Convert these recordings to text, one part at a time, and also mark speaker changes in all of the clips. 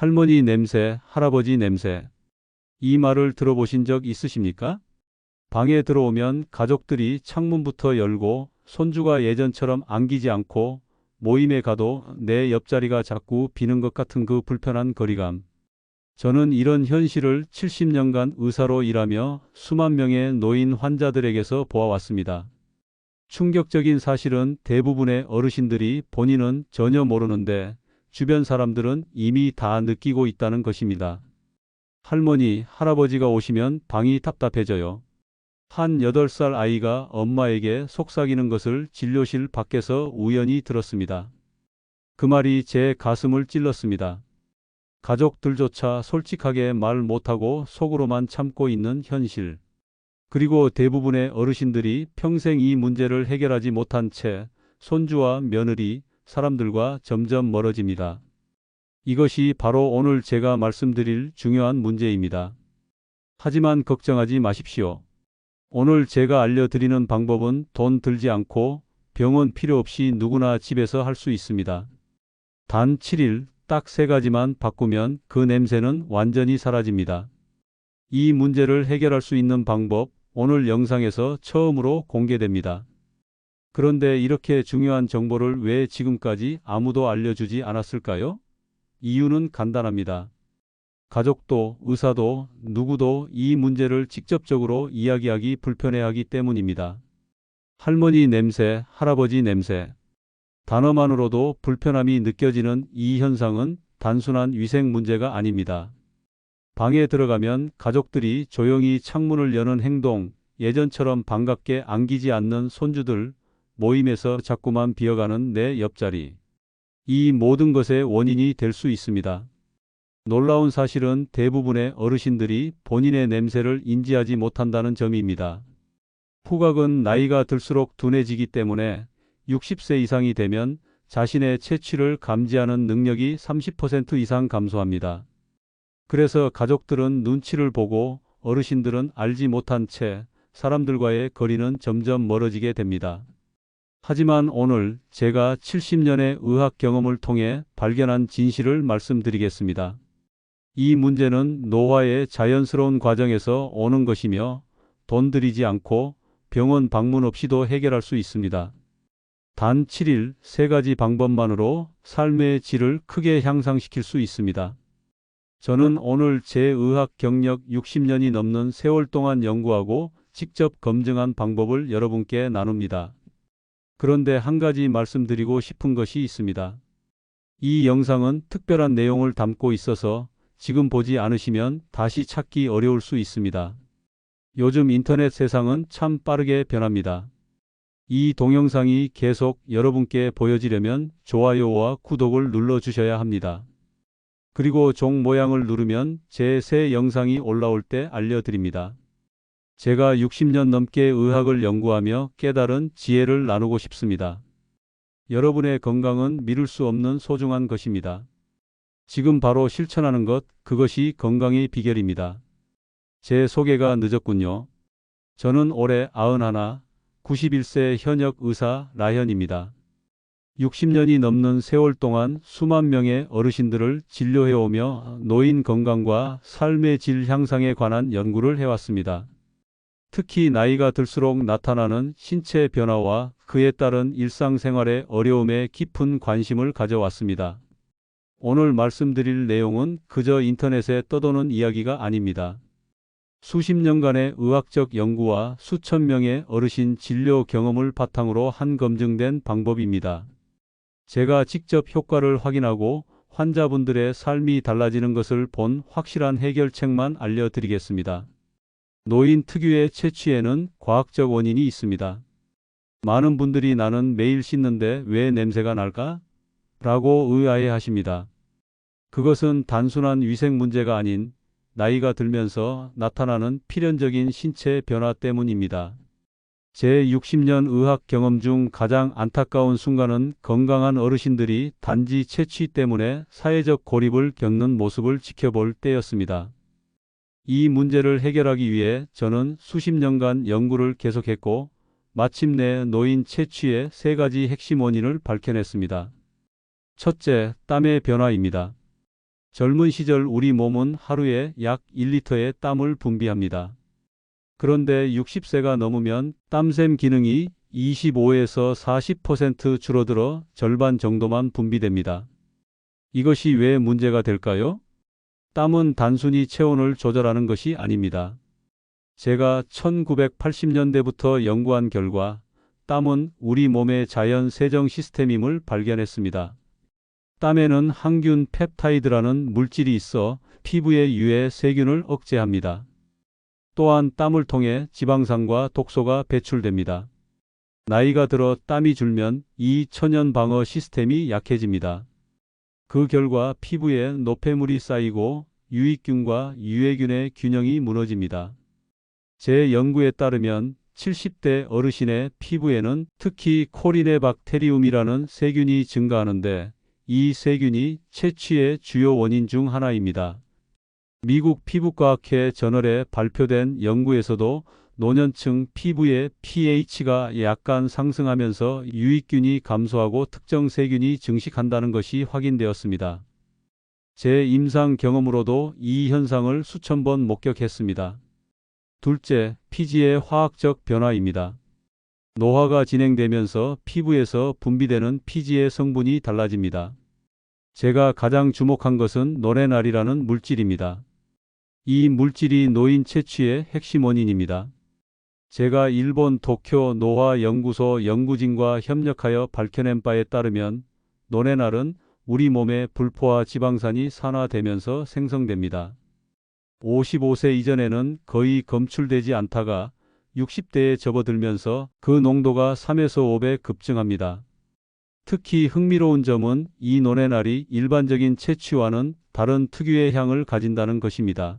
Speaker 1: 할머니 냄새, 할아버지 냄새. 이 말을 들어보신 적 있으십니까? 방에 들어오면 가족들이 창문부터 열고 손주가 예전처럼 안기지 않고 모임에 가도 내 옆자리가 자꾸 비는 것 같은 그 불편한 거리감. 저는 이런 현실을 70년간 의사로 일하며 수만 명의 노인 환자들에게서 보아왔습니다. 충격적인 사실은 대부분의 어르신들이 본인은 전혀 모르는데 주변 사람들은 이미 다 느끼고 있다는 것입니다. 할머니, 할아버지가 오시면 방이 답답해져요. 한 8살 아이가 엄마에게 속삭이는 것을 진료실 밖에서 우연히 들었습니다. 그 말이 제 가슴을 찔렀습니다. 가족들조차 솔직하게 말 못하고 속으로만 참고 있는 현실. 그리고 대부분의 어르신들이 평생 이 문제를 해결하지 못한 채 손주와 며느리, 사람들과 점점 멀어집니다. 이것이 바로 오늘 제가 말씀드릴 중요한 문제입니다. 하지만 걱정하지 마십시오. 오늘 제가 알려드리는 방법은 돈 들지 않고 병원 필요 없이 누구나 집에서 할 수 있습니다. 단 7일 딱 세 가지만 바꾸면 그 냄새는 완전히 사라집니다. 이 문제를 해결할 수 있는 방법 오늘 영상에서 처음으로 공개됩니다. 그런데 이렇게 중요한 정보를 왜 지금까지 아무도 알려주지 않았을까요? 이유는 간단합니다. 가족도 의사도 누구도 이 문제를 직접적으로 이야기하기 불편해하기 때문입니다. 할머니 냄새, 할아버지 냄새. 단어만으로도 불편함이 느껴지는 이 현상은 단순한 위생 문제가 아닙니다. 방에 들어가면 가족들이 조용히 창문을 여는 행동, 예전처럼 반갑게 안기지 않는 손주들, 모임에서 자꾸만 비어가는 내 옆자리. 이 모든 것의 원인이 될 수 있습니다. 놀라운 사실은 대부분의 어르신들이 본인의 냄새를 인지하지 못한다는 점입니다. 후각은 나이가 들수록 둔해지기 때문에 60세 이상이 되면 자신의 채취를 감지하는 능력이 30% 이상 감소합니다. 그래서 가족들은 눈치를 보고 어르신들은 알지 못한 채 사람들과의 거리는 점점 멀어지게 됩니다. 하지만 오늘 제가 70년의 의학 경험을 통해 발견한 진실을 말씀드리겠습니다. 이 문제는 노화의 자연스러운 과정에서 오는 것이며 돈 들이지 않고 병원 방문 없이도 해결할 수 있습니다. 단 7일 세 가지 방법만으로 삶의 질을 크게 향상시킬 수 있습니다. 저는 오늘 제 의학 경력 60년이 넘는 세월 동안 연구하고 직접 검증한 방법을 여러분께 나눕니다. 그런데 한 가지 말씀드리고 싶은 것이 있습니다. 이 영상은 특별한 내용을 담고 있어서 지금 보지 않으시면 다시 찾기 어려울 수 있습니다. 요즘 인터넷 세상은 참 빠르게 변합니다. 이 동영상이 계속 여러분께 보여지려면 좋아요와 구독을 눌러 주셔야 합니다. 그리고 종 모양을 누르면 제 새 영상이 올라올 때 알려드립니다. 제가 60년 넘게 의학을 연구하며 깨달은 지혜를 나누고 싶습니다. 여러분의 건강은 미룰 수 없는 소중한 것입니다. 지금 바로 실천하는 것, 그것이 건강의 비결입니다. 제 소개가 늦었군요. 저는 올해 91, 91세 현역 의사 라현입니다. 60년이 넘는 세월 동안 수만 명의 어르신들을 진료해오며 노인 건강과 삶의 질 향상에 관한 연구를 해왔습니다. 특히 나이가 들수록 나타나는 신체 변화와 그에 따른 일상생활의 어려움에 깊은 관심을 가져왔습니다. 오늘 말씀드릴 내용은 그저 인터넷에 떠도는 이야기가 아닙니다. 수십 년간의 의학적 연구와 수천 명의 어르신 진료 경험을 바탕으로 한 검증된 방법입니다. 제가 직접 효과를 확인하고 환자분들의 삶이 달라지는 것을 본 확실한 해결책만 알려드리겠습니다. 노인 특유의 채취에는 과학적 원인이 있습니다. 많은 분들이 나는 매일 씻는데 왜 냄새가 날까? 라고 의아해 하십니다. 그것은 단순한 위생 문제가 아닌 나이가 들면서 나타나는 필연적인 신체 변화 때문입니다. 제 60년 의학 경험 중 가장 안타까운 순간은 건강한 어르신들이 단지 채취 때문에 사회적 고립을 겪는 모습을 지켜볼 때였습니다. 이 문제를 해결하기 위해 저는 수십 년간 연구를 계속했고 마침내 노인 채취의 세 가지 핵심 원인을 밝혀냈습니다. 첫째, 땀의 변화입니다. 젊은 시절 우리 몸은 하루에 약 1리터의 땀을 분비합니다. 그런데 60세가 넘으면 땀샘 기능이 25에서 40% 줄어들어 절반 정도만 분비됩니다. 이것이 왜 문제가 될까요? 땀은 단순히 체온을 조절하는 것이 아닙니다. 제가 1980년대부터 연구한 결과 땀은 우리 몸의 자연 세정 시스템임을 발견했습니다. 땀에는 항균 펩타이드라는 물질이 있어 피부의 유해 세균을 억제합니다. 또한 땀을 통해 지방산과 독소가 배출됩니다. 나이가 들어 땀이 줄면 이 천연 방어 시스템이 약해집니다. 그 결과 피부에 노폐물이 쌓이고 유익균과 유해균의 균형이 무너집니다. 제 연구에 따르면 70대 어르신의 피부에는 특히 코리네 박테리움이라는 세균이 증가하는데 이 세균이 채취의 주요 원인 중 하나입니다. 미국 피부과학회 저널에 발표된 연구에서도 노년층 피부의 pH가 약간 상승하면서 유익균이 감소하고 특정 세균이 증식한다는 것이 확인되었습니다. 제 임상 경험으로도 이 현상을 수천 번 목격했습니다. 둘째, 피지의 화학적 변화입니다. 노화가 진행되면서 피부에서 분비되는 피지의 성분이 달라집니다. 제가 가장 주목한 것은 노레날이라는 물질입니다. 이 물질이 노인 채취의 핵심 원인입니다. 제가 일본 도쿄 노화 연구소 연구진과 협력하여 밝혀낸 바에 따르면 노레날은 우리 몸의 불포화 지방산이 산화되면서 생성됩니다. 55세 이전에는 거의 검출되지 않다가 60대에 접어들면서 그 농도가 3에서 5배 급증합니다. 특히 흥미로운 점은 이 노레날이 일반적인 채취와는 다른 특유의 향을 가진다는 것입니다.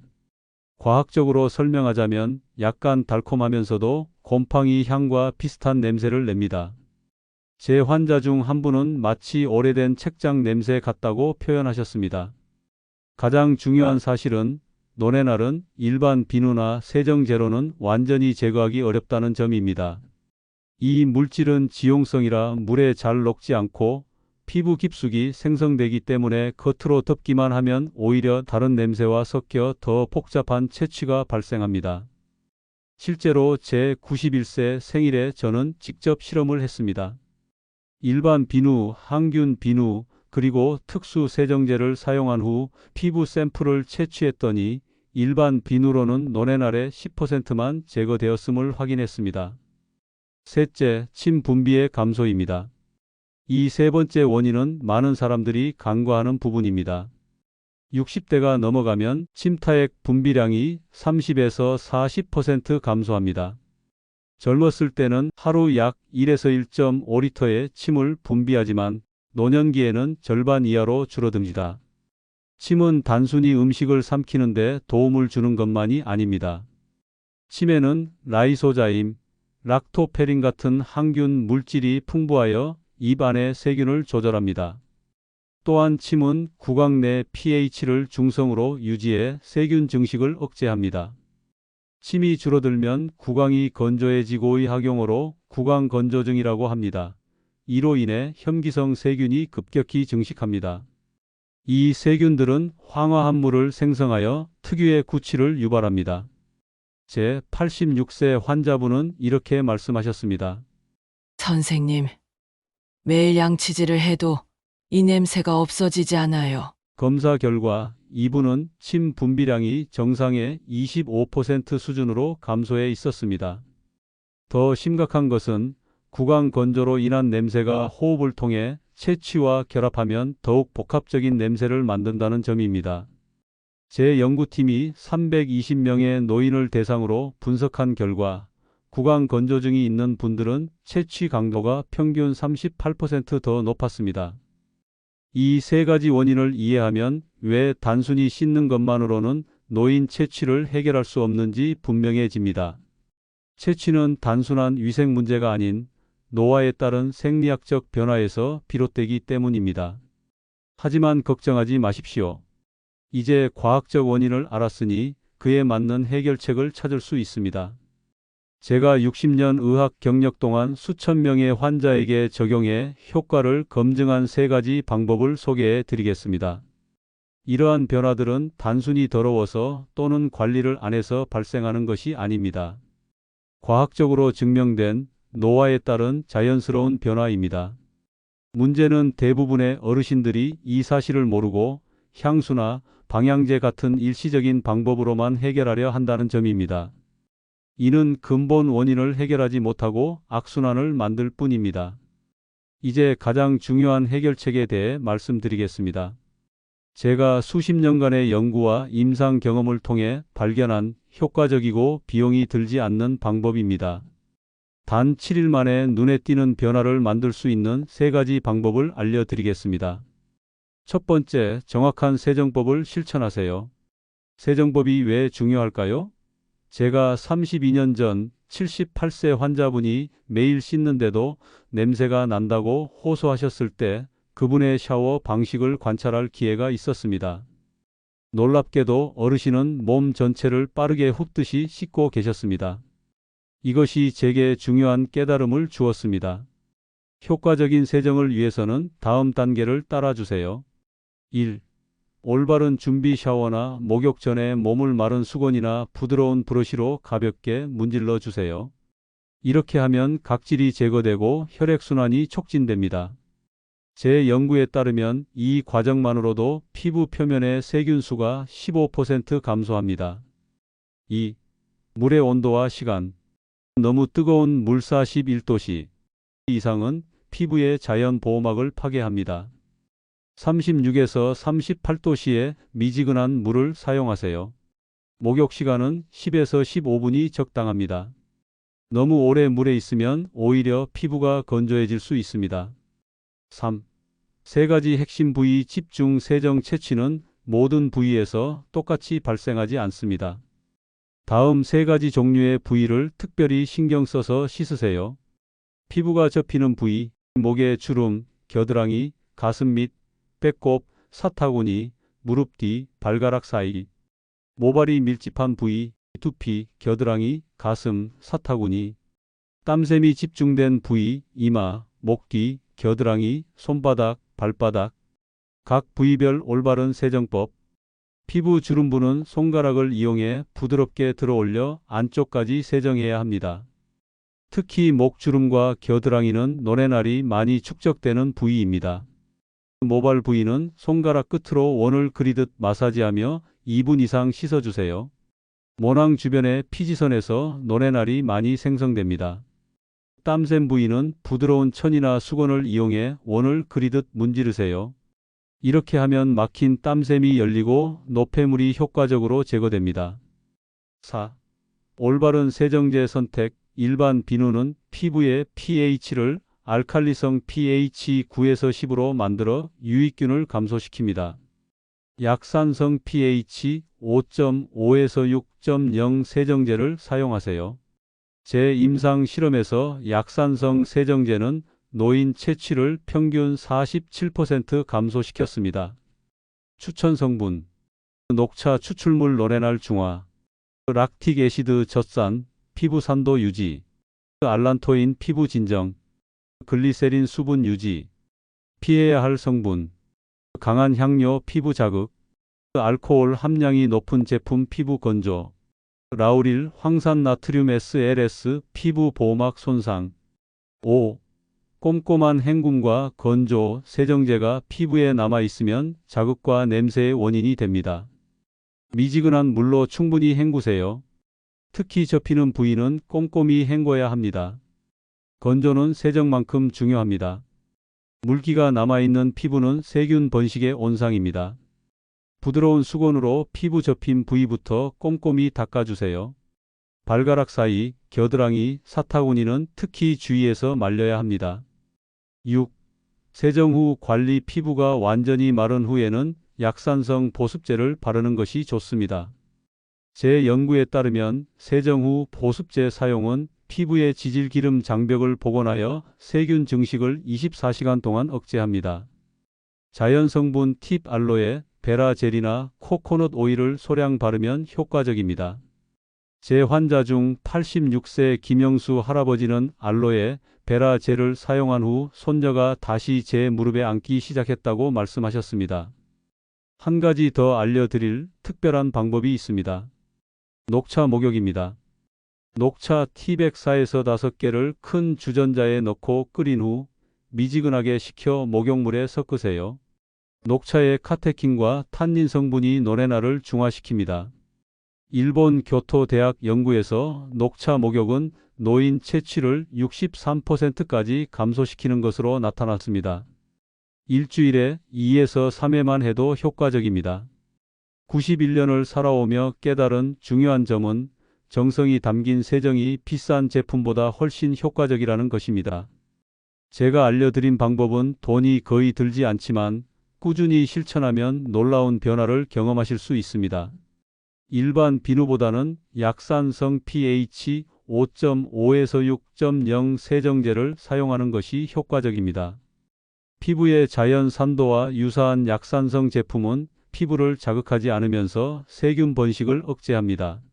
Speaker 1: 과학적으로 설명하자면 약간 달콤하면서도 곰팡이 향과 비슷한 냄새를 냅니다. 제 환자 중 한 분은 마치 오래된 책장 냄새 같다고 표현하셨습니다. 가장 중요한 사실은 노네날은 일반 비누나 세정제로는 완전히 제거하기 어렵다는 점입니다. 이 물질은 지용성이라 물에 잘 녹지 않고 피부 깊숙이 생성되기 때문에 겉으로 덮기만 하면 오히려 다른 냄새와 섞여 더 복잡한 채취가 발생합니다. 실제로 제 91세 생일에 저는 직접 실험을 했습니다. 일반 비누, 항균 비누, 그리고 특수 세정제를 사용한 후 피부 샘플을 채취했더니 일반 비누로는 노네날의 10%만 제거되었음을 확인했습니다. 셋째, 침 분비의 감소입니다. 이 세 번째 원인은 많은 사람들이 간과하는 부분입니다. 60대가 넘어가면 침타액 분비량이 30에서 40% 감소합니다. 젊었을 때는 하루 약 1에서 1.5리터의 침을 분비하지만 노년기에는 절반 이하로 줄어듭니다. 침은 단순히 음식을 삼키는데 도움을 주는 것만이 아닙니다. 침에는 라이소자임, 락토페린 같은 항균 물질이 풍부하여 입 안의 세균을 조절합니다. 또한 침은 구강 내 pH를 중성으로 유지해 세균 증식을 억제합니다. 침이 줄어들면 구강이 건조해지고의 학용어로 구강 건조증이라고 합니다. 이로 인해 혐기성 세균이 급격히 증식합니다. 이 세균들은 황화합물을 생성하여 특유의 구취를 유발합니다. 제 86세 환자분은 이렇게 말씀하셨습니다.
Speaker 2: 선생님, 매일 양치질을 해도 이 냄새가 없어지지 않아요.
Speaker 1: 검사 결과 이분은 침 분비량이 정상의 25% 수준으로 감소해 있었습니다. 더 심각한 것은 구강 건조로 인한 냄새가 호흡을 통해 채취와 결합하면 더욱 복합적인 냄새를 만든다는 점입니다. 제 연구팀이 320명의 노인을 대상으로 분석한 결과 구강 건조증이 있는 분들은 채취 강도가 평균 38%더 높았습니다. 이 세 가지 원인을 이해하면 왜 단순히 씻는 것만으로는 노인 채취를 해결할 수 없는지 분명해집니다. 채취는 단순한 위생 문제가 아닌 노화에 따른 생리학적 변화에서 비롯되기 때문입니다. 하지만 걱정하지 마십시오. 이제 과학적 원인을 알았으니 그에 맞는 해결책을 찾을 수 있습니다. 제가 60년 의학 경력 동안 수천 명의 환자에게 적용해 효과를 검증한 세 가지 방법을 소개해 드리겠습니다. 이러한 변화들은 단순히 더러워서 또는 관리를 안 해서 발생하는 것이 아닙니다. 과학적으로 증명된 노화에 따른 자연스러운 변화입니다. 문제는 대부분의 어르신들이 이 사실을 모르고 향수나 방향제 같은 일시적인 방법으로만 해결하려 한다는 점입니다. 이는 근본 원인을 해결하지 못하고 악순환을 만들 뿐입니다. 이제 가장 중요한 해결책에 대해 말씀드리겠습니다. 제가 수십 년간의 연구와 임상 경험을 통해 발견한 효과적이고 비용이 들지 않는 방법입니다. 단 7일 만에 눈에 띄는 변화를 만들 수 있는 세 가지 방법을 알려드리겠습니다. 첫 번째, 정확한 세정법을 실천하세요. 세정법이 왜 중요할까요? 제가 32년 전 78세 환자분이 매일 씻는데도 냄새가 난다고 호소하셨을 때 그분의 샤워 방식을 관찰할 기회가 있었습니다. 놀랍게도 어르신은 몸 전체를 빠르게 흡듯이 씻고 계셨습니다. 이것이 제게 중요한 깨달음을 주었습니다. 효과적인 세정을 위해서는 다음 단계를 따라주세요. 1. 올바른 준비 샤워나 목욕 전에 몸을 마른 수건이나 부드러운 브러쉬로 가볍게 문질러 주세요. 이렇게 하면 각질이 제거되고 혈액순환이 촉진됩니다. 제 연구에 따르면 이 과정만으로도 피부 표면의 세균수가 15% 감소합니다. 2. 물의 온도와 시간. 너무 뜨거운 물 41도씨 이상은 피부의 자연 보호막을 파괴합니다. 36에서 38도씨의 미지근한 물을 사용하세요. 목욕 시간은 10에서 15분이 적당합니다. 너무 오래 물에 있으면 오히려 피부가 건조해질 수 있습니다. 3. 세 가지 핵심 부위 집중 세정 채취는 모든 부위에서 똑같이 발생하지 않습니다. 다음 세 가지 종류의 부위를 특별히 신경 써서 씻으세요. 피부가 접히는 부위, 목의 주름, 겨드랑이, 가슴 및 배꼽, 사타구니, 무릎 뒤, 발가락 사이, 모발이 밀집한 부위, 두피, 겨드랑이, 가슴, 사타구니, 땀샘이 집중된 부위, 이마, 목 뒤, 겨드랑이, 손바닥, 발바닥, 각 부위별 올바른 세정법, 피부 주름부는 손가락을 이용해 부드럽게 들어올려 안쪽까지 세정해야 합니다. 특히 목 주름과 겨드랑이는 노래날이 많이 축적되는 부위입니다. 모발 부위는 손가락 끝으로 원을 그리듯 마사지하며 2분 이상 씻어주세요. 모낭 주변의 피지선에서 노래날이 많이 생성됩니다. 땀샘 부위는 부드러운 천이나 수건을 이용해 원을 그리듯 문지르세요. 이렇게 하면 막힌 땀샘이 열리고 노폐물이 효과적으로 제거됩니다. 4. 올바른 세정제 선택 일반 비누는 피부의 pH를 알칼리성 pH 9에서 10으로 만들어 유익균을 감소시킵니다. 약산성 pH 5.5에서 6.0 세정제를 사용하세요. 제 임상 실험에서 약산성 세정제는 노인 채취를 평균 47% 감소시켰습니다. 추천 성분 녹차 추출물 노레날 중화 락틱 애시드 젖산 피부 산도 유지 알란토인 피부 진정 글리세린 수분 유지 피해야 할 성분 강한 향료 피부 자극 알코올 함량이 높은 제품 피부 건조 라우릴 황산 나트륨 SLS 피부 보호막 손상 5. 꼼꼼한 헹굼과 건조, 세정제가 피부에 남아 있으면 자극과 냄새의 원인이 됩니다. 미지근한 물로 충분히 헹구세요. 특히 접히는 부위는 꼼꼼히 헹궈야 합니다. 건조는 세정만큼 중요합니다. 물기가 남아있는 피부는 세균 번식의 온상입니다. 부드러운 수건으로 피부 접힌 부위부터 꼼꼼히 닦아주세요. 발가락 사이, 겨드랑이, 사타구니는 특히 주의해서 말려야 합니다. 6. 세정 후 관리 피부가 완전히 마른 후에는 약산성 보습제를 바르는 것이 좋습니다. 제 연구에 따르면 세정 후 보습제 사용은 피부의 지질 기름 장벽을 복원하여 세균 증식을 24시간 동안 억제합니다. 자연 성분 팁 알로에, 베라 젤이나 코코넛 오일을 소량 바르면 효과적입니다. 제 환자 중 86세 김영수 할아버지는 알로에, 베라 젤을 사용한 후 손녀가 다시 제 무릎에 앉기 시작했다고 말씀하셨습니다. 한 가지 더 알려드릴 특별한 방법이 있습니다. 녹차 목욕입니다. 녹차 티백사에서 5개를 큰 주전자에 넣고 끓인 후 미지근하게 식혀 목욕물에 섞으세요. 녹차의 카테킨과 탄닌 성분이 노레나를 중화시킵니다. 일본 교토대학 연구에서 녹차 목욕은 노인 체취를 63%까지 감소시키는 것으로 나타났습니다. 일주일에 2에서 3회만 해도 효과적입니다. 91년을 살아오며 깨달은 중요한 점은 정성이 담긴 세정이 비싼 제품보다 훨씬 효과적이라는 것입니다. 제가 알려드린 방법은 돈이 거의 들지 않지만 꾸준히 실천하면 놀라운 변화를 경험하실 수 있습니다. 일반 비누보다는 약산성 pH 5.5에서 6.0 세정제를 사용하는 것이 효과적입니다. 피부의 자연 산도와 유사한 약산성 제품은 피부를 자극하지 않으면서 세균 번식을 억제합니다.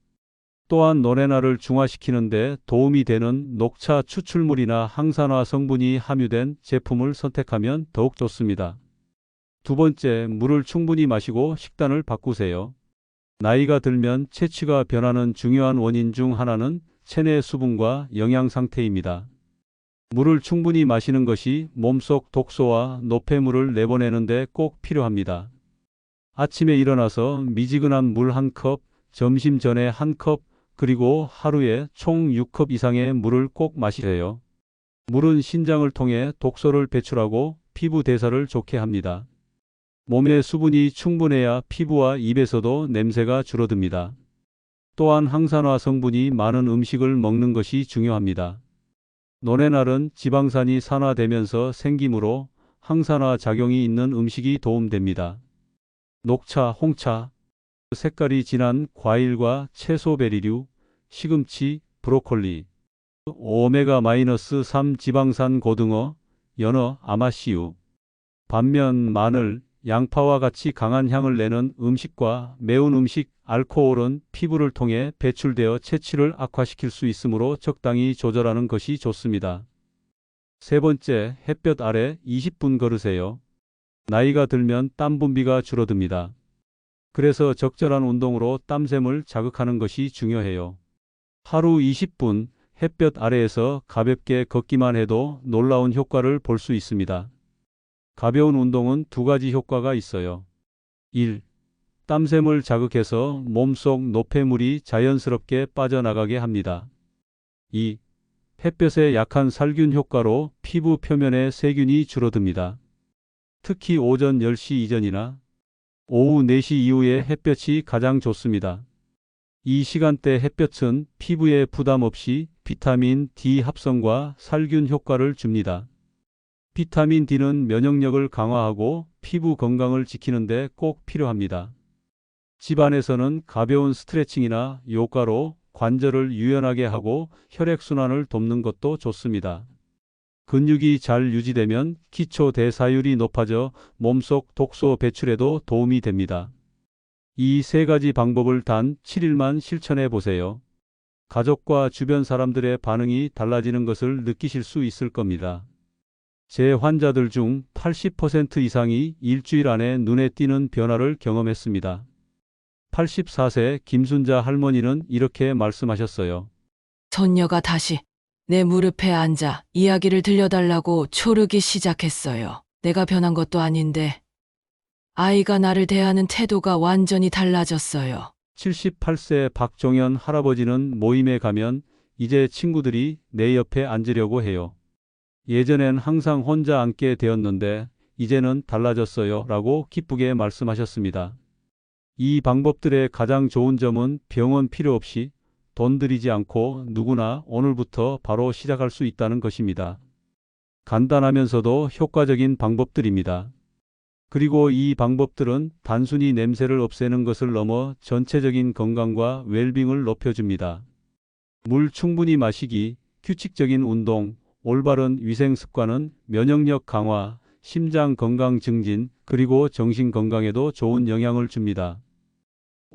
Speaker 1: 또한 노레나를 중화시키는데 도움이 되는 녹차 추출물이나 항산화 성분이 함유된 제품을 선택하면 더욱 좋습니다. 두 번째, 물을 충분히 마시고 식단을 바꾸세요. 나이가 들면 체취가 변하는 중요한 원인 중 하나는 체내 수분과 영양 상태입니다. 물을 충분히 마시는 것이 몸속 독소와 노폐물을 내보내는데 꼭 필요합니다. 아침에 일어나서 미지근한 물 한 컵, 점심 전에 한 컵, 그리고 하루에 총 6컵 이상의 물을 꼭 마시세요. 물은 신장을 통해 독소를 배출하고 피부 대사를 좋게 합니다. 몸의 수분이 충분해야 피부와 입에서도 냄새가 줄어듭니다. 또한 항산화 성분이 많은 음식을 먹는 것이 중요합니다. 노래날은 지방산이 산화되면서 생기므로 항산화 작용이 있는 음식이 도움됩니다. 녹차, 홍차, 색깔이 진한 과일과 채소 베리류, 시금치, 브로콜리, 오메가-3 지방산 고등어, 연어, 아마씨유. 반면 마늘, 양파와 같이 강한 향을 내는 음식과 매운 음식, 알코올은 피부를 통해 배출되어 체취를 악화시킬 수 있으므로 적당히 조절하는 것이 좋습니다. 세 번째, 햇볕 아래 20분 걸으세요. 나이가 들면 땀 분비가 줄어듭니다. 그래서 적절한 운동으로 땀샘을 자극하는 것이 중요해요. 하루 20분 햇볕 아래에서 가볍게 걷기만 해도 놀라운 효과를 볼 수 있습니다. 가벼운 운동은 두 가지 효과가 있어요. 1. 땀샘을 자극해서 몸속 노폐물이 자연스럽게 빠져나가게 합니다. 2. 햇볕의 약한 살균 효과로 피부 표면의 세균이 줄어듭니다. 특히 오전 10시 이전이나 오후 4시 이후에 햇볕이 가장 좋습니다. 이 시간대 햇볕은 피부에 부담 없이 비타민 D 합성과 살균 효과를 줍니다. 비타민 D는 면역력을 강화하고 피부 건강을 지키는데 꼭 필요합니다. 집안에서는 가벼운 스트레칭이나 요가로 관절을 유연하게 하고 혈액순환을 돕는 것도 좋습니다. 근육이 잘 유지되면 기초 대사율이 높아져 몸속 독소 배출에도 도움이 됩니다. 이 세 가지 방법을 단 7일만 실천해 보세요. 가족과 주변 사람들의 반응이 달라지는 것을 느끼실 수 있을 겁니다. 제 환자들 중 80% 이상이 일주일 안에 눈에 띄는 변화를 경험했습니다. 84세 김순자 할머니는 이렇게 말씀하셨어요.
Speaker 2: 손녀가 다시 내 무릎에 앉아 이야기를 들려달라고 초르기 시작했어요. 내가 변한 것도 아닌데 아이가 나를 대하는 태도가 완전히 달라졌어요.
Speaker 1: 78세 박종현 할아버지는 모임에 가면 이제 친구들이 내 옆에 앉으려고 해요. 예전엔 항상 혼자 앉게 되었는데 이제는 달라졌어요. 라고 기쁘게 말씀하셨습니다. 이 방법들의 가장 좋은 점은 병원 필요 없이 돈 들이지 않고 누구나 오늘부터 바로 시작할 수 있다는 것입니다. 간단하면서도 효과적인 방법들입니다. 그리고 이 방법들은 단순히 냄새를 없애는 것을 넘어 전체적인 건강과 웰빙을 높여줍니다. 물 충분히 마시기, 규칙적인 운동, 올바른 위생 습관은 면역력 강화, 심장 건강 증진, 그리고 정신 건강에도 좋은 영향을 줍니다.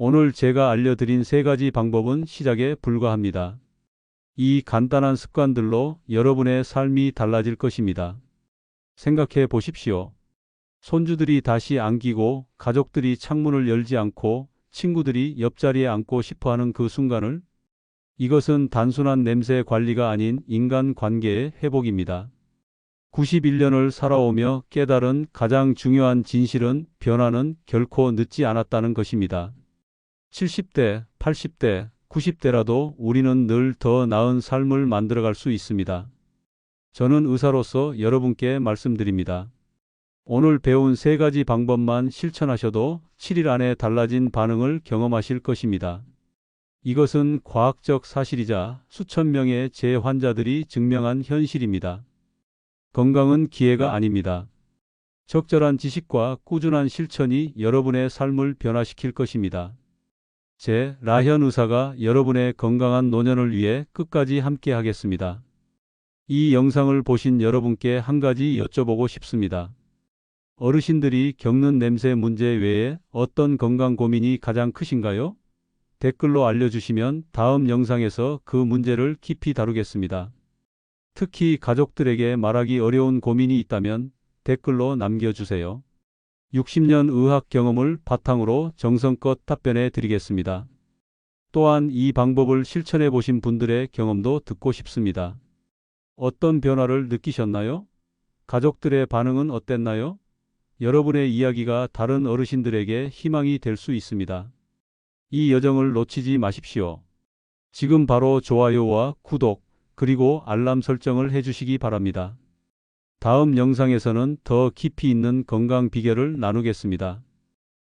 Speaker 1: 오늘 제가 알려드린 세 가지 방법은 시작에 불과합니다. 이 간단한 습관들로 여러분의 삶이 달라질 것입니다. 생각해 보십시오. 손주들이 다시 안기고 가족들이 창문을 열지 않고 친구들이 옆자리에 앉고 싶어 하는 그 순간을 이것은 단순한 냄새 관리가 아닌 인간 관계의 회복입니다. 91년을 살아오며 깨달은 가장 중요한 진실은 변화는 결코 늦지 않았다는 것입니다. 70대, 80대, 90대라도 우리는 늘 더 나은 삶을 만들어갈 수 있습니다. 저는 의사로서 여러분께 말씀드립니다. 오늘 배운 세 가지 방법만 실천하셔도 7일 안에 달라진 반응을 경험하실 것입니다. 이것은 과학적 사실이자 수천 명의 재환자들이 증명한 현실입니다. 건강은 기회가 아닙니다. 적절한 지식과 꾸준한 실천이 여러분의 삶을 변화시킬 것입니다. 제 라현 의사가 여러분의 건강한 노년을 위해 끝까지 함께 하겠습니다. 이 영상을 보신 여러분께 한 가지 여쭤보고 싶습니다. 어르신들이 겪는 냄새 문제 외에 어떤 건강 고민이 가장 크신가요? 댓글로 알려주시면 다음 영상에서 그 문제를 깊이 다루겠습니다. 특히 가족들에게 말하기 어려운 고민이 있다면 댓글로 남겨주세요. 60년 의학 경험을 바탕으로 정성껏 답변해 드리겠습니다. 또한 이 방법을 실천해 보신 분들의 경험도 듣고 싶습니다. 어떤 변화를 느끼셨나요? 가족들의 반응은 어땠나요? 여러분의 이야기가 다른 어르신들에게 희망이 될 수 있습니다. 이 여정을 놓치지 마십시오. 지금 바로 좋아요와 구독, 그리고 알람 설정을 해주시기 바랍니다. 다음 영상에서는 더 깊이 있는 건강 비결을 나누겠습니다.